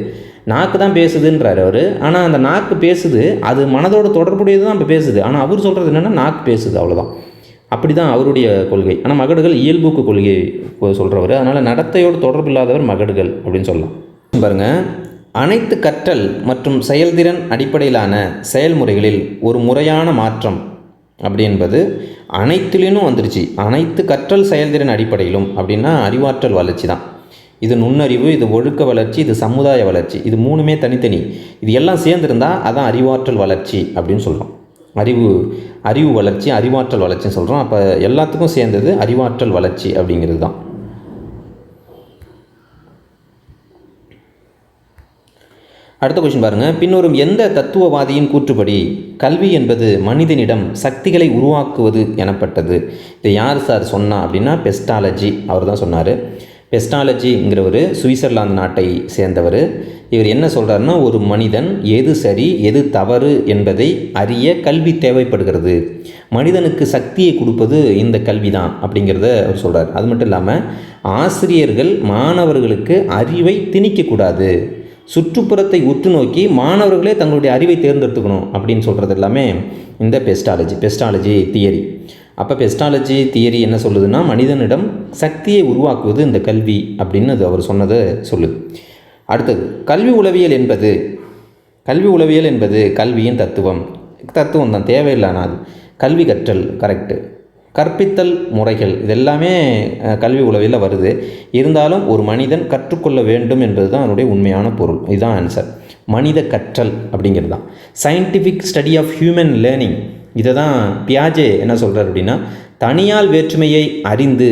நாக்கு தான் பேசுதுன்றார் அவர். ஆனால் அந்த நாக்கு பேசுது அது மனதோட தொடர்புடையது தான் இப்போ பேசுது. ஆனால் அவர் சொல்கிறது என்னென்னா நாக்கு பேசுது அவ்வளோதான் அப்படி தான் அவருடைய கொள்கை. ஆனால் மகடுகள் இயல்புக்கு கொள்கை சொல்கிறவர் அதனால் நடத்தையோடு தொடர்பு இல்லாதவர் மகடுகள் அப்படின்னு சொல்லலாம். பாருங்கள் அனைத்து கற்றல் மற்றும் செயல்திறன் அடிப்படையிலான செயல்முறைகளில் ஒரு முறையான மாற்றம் அப்படி என்பது அனைத்துலேயும் வந்துருச்சு. அனைத்து கற்றல் செயல்திறன் அடிப்படையிலும் அப்படின்னா அறிவாற்றல் வளர்ச்சி தான். இது நுண்ணறிவு இது ஒழுக்க வளர்ச்சி இது சமுதாய வளர்ச்சி. இது மூணுமே தனித்தனி. இது எல்லாம் சேர்ந்துருந்தால் அதான் அறிவாற்றல் வளர்ச்சி அப்படின்னு சொல்கிறோம் அறிவு அறிவு வளர்ச்சி அறிவாற்றல் வளர்ச்சின்னு சொல்கிறோம் அப்போ எல்லாத்துக்கும் சேர்ந்தது அறிவாற்றல் வளர்ச்சி அப்படிங்கிறது தான். அடுத்த கொஷின் பாருங்கள் பின்வரும் எந்த தத்துவவாதியின் கூற்றுப்படி கல்வி என்பது மனிதனிடம் சக்திகளை உருவாக்குவது எனப்பட்டது? இதை யார் சார் சொன்னா அப்படின்னா பெஸ்டாலஜி அவர் தான் சொன்னார். பெஸ்டாலஜிங்கிறவர் சுவிட்சர்லாந்து நாட்டை சேர்ந்தவர். இவர் என்ன சொல்கிறாருன்னா ஒரு மனிதன் எது சரி எது தவறு என்பதை அறிய கல்வி தேவைப்படுகிறது. மனிதனுக்கு சக்தியை கொடுப்பது இந்த கல்வி தான் அப்படிங்கிறத அவர் சொல்கிறார் அது மட்டும் இல்லாமல் ஆசிரியர்கள் மாணவர்களுக்கு அறிவை திணிக்கக்கூடாது. சுற்றுப்புறத்தை உற்று நோக்கி மாணவர்களே தங்களுடைய அறிவை தேர்ந்தெடுத்துக்கணும் அப்படின்னு சொல்கிறது எல்லாமே இந்த பெஸ்டாலஜி பெஸ்டாலஜி தியரி. அப்போ பெஸ்டாலஜி தியரி என்ன சொல்லுதுன்னா மனிதனிடம் சக்தியை உருவாக்குவது இந்த கல்வி அப்படின்னு அது அவர் சொன்னதை சொல்லுது. அடுத்தது கல்வி உளவியல் என்பது கல்வி உளவியல் என்பது கல்வியின் தத்துவம். தத்துவம் தான் தேவையில்லான அது. கல்வி கற்றல் கரெக்டு கற்பித்தல் முறைகள் இதெல்லாமே கல்வி உளவியில் வருது. இருந்தாலும் ஒரு மனிதன் கற்றுக்கொள்ள வேண்டும் என்பது தான் அதனுடைய உண்மையான பொருள். இதுதான் ஆன்சர் மனித கற்றல் அப்படிங்கிறது தான் scientific study of human learning இதை தான் பியாஜே என்ன சொல்கிறார் அப்படின்னா தனியால் வேற்றுமையை அறிந்து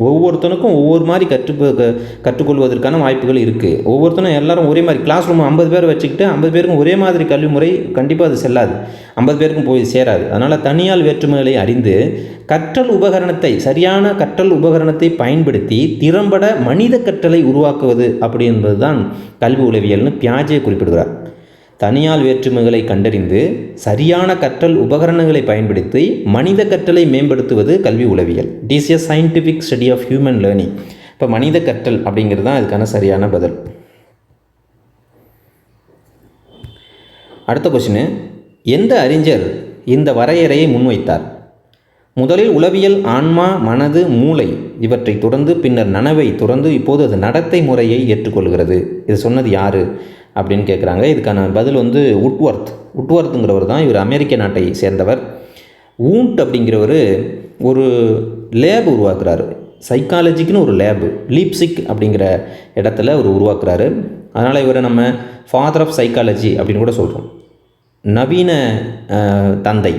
ஒவ்வொருத்தனுக்கும் ஒவ்வொரு மாதிரி கற்று க- கற்றுக்கொள்வதற்கான வாய்ப்புகள் இருக்குது ஒவ்வொருத்தனும் எல்லாரும் ஒரே மாதிரி கிளாஸ் ரூம் ஐம்பது பேர் வச்சுக்கிட்டு ஐம்பது பேருக்கும் ஒரே மாதிரி கல்வி முறை கண்டிப்பாக அது செல்லாது. ஐம்பது பேருக்கும் போய் சேராது. அதனால் தனியால் வேற்றுமைகளை அறிந்து கற்றல் உபகரணத்தை சரியான கற்றல் உபகரணத்தை பயன்படுத்தி திறம்பட மனித கற்றலை உருவாக்குவது அப்படி என்பதுதான் கல்வி உளவியல்னு பியாஜே குறிப்பிடுகிறார். தனியால் வேற்றுமைகளை கண்டறிந்து சரியான கற்றல் உபகரணங்களை பயன்படுத்தி மனித கற்றலை மேம்படுத்துவது கல்வி உளவியல். It a scientific study of human learning இப்போ மனித கற்றல் அப்படிங்கிறது தான் அதுக்கான சரியான பதில். அடுத்த கொஷினு எந்த அறிஞர் இந்த வரையறையை முன்வைத்தார்? முதலில் உளவியல் ஆன்மா மனது மூளை இவற்றை தொடர்ந்து பின்னர் நனவை தொடர்ந்து இப்போது அது நடத்தை முறையை ஏற்றுக்கொள்கிறது. இது சொன்னது யாரு? அப்படின்னு கேட்குறாங்க இதுக்கான பதில் வந்து உட்வர்த். உட்வர்த்துங்கிறவர் தான் இவர் அமெரிக்க நாட்டை சேர்ந்தவர். ஊண்ட் அப்படிங்கிறவர் ஒரு லேப் உருவாக்குறாரு. சைக்காலஜிக்குன்னு ஒரு லேபு லீப்சிக் அப்படிங்கிற இடத்துல அவர் உருவாக்குறாரு. அதனால் இவரை நம்ம ஃபாதர் ஆஃப் சைக்காலஜி அப்படின்னு கூட சொல்கிறோம் நவீன தந்தை.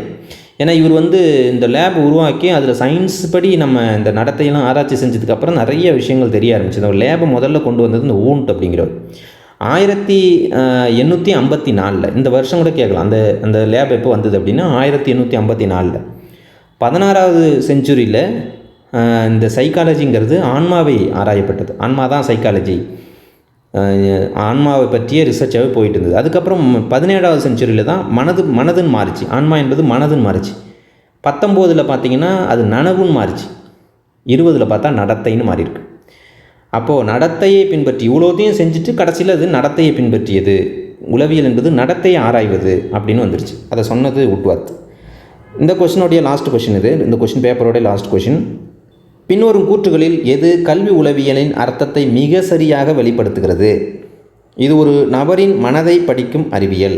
ஏன்னா இவர் வந்து இந்த லேப் உருவாக்கி அதில் சயின்ஸ் படி நம்ம இந்த நடத்தையெல்லாம் ஆராய்ச்சி செஞ்சதுக்கப்புறம் நிறைய விஷயங்கள் தெரிய ஆரம்பிச்சு இந்த லேபை முதல்ல கொண்டு வந்தது இந்த ஊண்ட் அப்படிங்கிறவர். ஆயிரத்தி எண்ணூற்றி ஐம்பத்தி நாலில் இந்த வருஷம் கூட கேட்கலாம். அந்த அந்த லேப் எப்போ வந்தது அப்படின்னா ஆயிரத்தி எண்ணூற்றி ஐம்பத்தி நாலில். பதினாறாவது செஞ்சுரியில் இந்த சைக்காலஜிங்கிறது ஆன்மாவை ஆராயப்பட்டது. ஆன்மா தான் சைக்காலஜி ஆன்மாவை பற்றிய ரிசர்ச்சாகவே போயிட்டு இருந்தது. அதுக்கப்புறம் பதினேழாவது செஞ்சுரியில் தான் மனது மனதுன்னு மாறிச்சு. ஆன்மா என்பது மனதுன்னு மாறிச்சு. பத்தொம்போதில் பார்த்தீங்கன்னா அது நனவுன்னு மாறிச்சு. இருபதில் பார்த்தா நடத்தைன்னு மாறியிருக்கு. அப்போது நடத்தையை பின்பற்றி இவ்வளோத்தையும் செஞ்சுட்டு கடைசியில் அது நடத்தையை பின்பற்றியது. உளவியல் என்பது நடத்தையை ஆராய்வது அப்படின்னு வந்துருச்சு. அதை சொன்னது உட்வாத் இந்த கொஷினுடைய லாஸ்ட் கொஷின் இது. இந்த கொஷின் பேப்பரோடைய லாஸ்ட் கொஷின் பின்வரும் கூற்றுகளில் எது கல்வி உளவியலின் அர்த்தத்தை மிக சரியாக வெளிப்படுத்துகிறது? இது ஒரு நபரின் மனதை படிக்கும் அறிவியல்.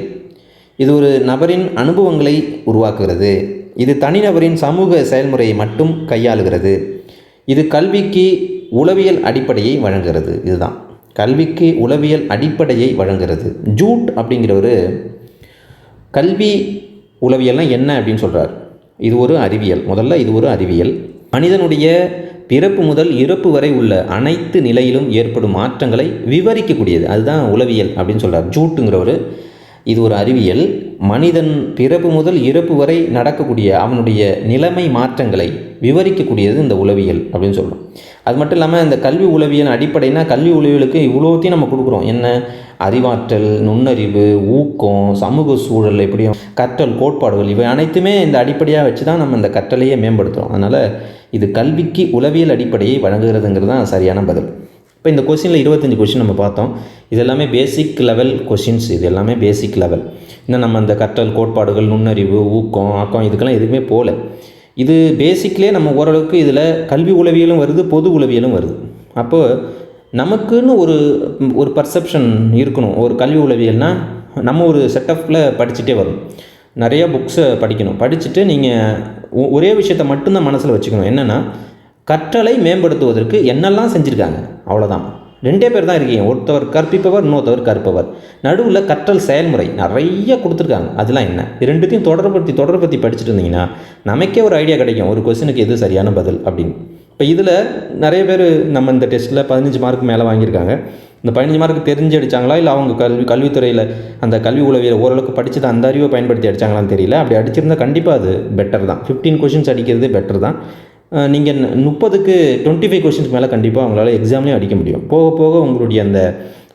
இது ஒரு நபரின் அனுபவங்களை உருவாக்குகிறது. இது தனிநபரின் சமூக செயல்முறையை மட்டும் கையாளுகிறது. இது கல்விக்கு உளவியல் அடிப்படையை வழங்குகிறது இதுதான். கல்விக்கு உளவியல் அடிப்படையை வழங்குகிறது ஜூட் அப்படிங்கிறவர் கல்வி உளவியல்னால் என்ன அப்படின்னு சொல்கிறார் இது ஒரு அறிவியல். முதல்ல இது ஒரு அறிவியல். மனிதனுடைய பிறப்பு முதல் இறப்பு வரை உள்ள அனைத்து நிலையிலும் ஏற்படும் மாற்றங்களை விவரிக்கக்கூடியது. அதுதான் உளவியல் அப்படின்னு சொல்கிறார் ஜூட்டுங்கிறவர். இது ஒரு அறிவியல். மனிதன் பிறப்பு முதல் இறப்பு வரை நடக்கக்கூடிய அவனுடைய நிலைமை மாற்றங்களை விவரிக்கக்கூடியது இந்த உளவியல் அப்படின்னு சொல்கிறோம் அது மட்டும் இல்லாமல் இந்த கல்வி உளவியல் அடிப்படைனா கல்வி உளவியலுக்கு இவ்வளோத்தையும் நம்ம கொடுக்குறோம். என்ன? அறிவாற்றல் நுண்ணறிவு ஊக்கம் சமூக சூழல் எப்படியும் கற்றல் கோட்பாடுகள் இவை அனைத்துமே இந்த அடிப்படையாக வச்சு தான் நம்ம இந்த கற்றலையே மேம்படுத்துகிறோம் அதனால் இது கல்விக்கு உளவியல் அடிப்படையை வழங்குகிறதுங்கிறது தான் சரியான பதில். இப்போ இந்த கொஷினில் இருபத்தஞ்சி கொஷின் நம்ம பார்த்தோம். இது எல்லாமே பேசிக் லெவல் கொஷின்ஸ் இது எல்லாமே பேசிக் லெவல் இன்னும் நம்ம அந்த கற்றல் கோட்பாடுகள் நுண்ணறிவு ஊக்கம் ஆக்கம் இதுக்கெல்லாம் எதுவுமே போகல. இது பேசிக்லேயே நம்ம ஓரளவுக்கு இதில் கல்வி உளவியலும் வருது பொது உளவியலும் வருது. அப்போ நமக்குன்னு ஒரு ஒரு பர்செப்ஷன் இருக்கணும். ஒரு கல்வி உளவியல்னால் நம்ம ஒரு செட்டப்பில் படிச்சுட்டே வரும் நிறையா புக்ஸை படிக்கணும். படிச்சுட்டு நீங்கள் ஒரே விஷயத்தை மட்டும்தான் மனசில் வச்சுக்கணும். என்னென்னா கற்றலை மேம்படுத்துவதற்கு என்னெல்லாம் செஞ்சுருக்காங்க. அவ்வளோதான் ரெண்டே பேர் தான் இருக்கீங்க. ஒருத்தவர் கற்பிப்பவர் இன்னொருத்தவர் கற்பவர். நடுவில் கற்றல் செயல்முறை நிறைய கொடுத்துருக்காங்க. அதெல்லாம் என்ன? இது ரெண்டுத்தையும் தொடர்படுத்தி தொடர்படுத்தி படிச்சுட்டு இருந்தீங்கன்னா நமக்கே ஒரு ஐடியா கிடைக்கும். ஒரு கொஸ்டினுக்கு எது சரியான பதில் அப்படின்னு. இப்போ இதில் நிறைய பேர் நம்ம இந்த டெஸ்ட்டில் பதினஞ்சு மார்க் மேலே வாங்கியிருக்காங்க. இந்த பதினஞ்சு மார்க் தெரிஞ்சு அடித்தாங்களா இல்லை அவங்க கல்வி கல்வித்துறையில் அந்த கல்வி உளவியல் ஓரளவுக்கு படித்தது அந்த அறிவை பயன்படுத்தி அடித்தாங்களான்னு தெரியல. அப்படி அடிச்சிருந்தால் கண்டிப்பாக அது பெட்டர் தான். ஃபிஃப்டீன் கொஷின்ஸ் அடிக்கிறது பெட்டர் தான். நீங்கள் முப்பதுக்கு டுவெண்ட்டி ஃபைவ் கொஷின்ஸ் மேலே கண்டிப்பாக உங்களால் எக்ஸாம்லேயும் அடிக்க முடியும். போக போக உங்களுடைய அந்த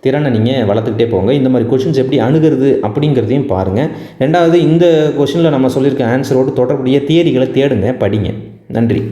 திறனை நீங்கள் வளர்த்துக்கிட்டே போங்க. இந்த மாதிரி கொஷின்ஸ் எப்படி அணுகிறது அப்படிங்கிறதையும் பாருங்கள் ரெண்டாவது இந்த கொஷினில் நம்ம சொல்லியிருக்க ஆன்சரோடு தொடர்புடைய தியரிகளை தேடுங்க படிங்க. நன்றி.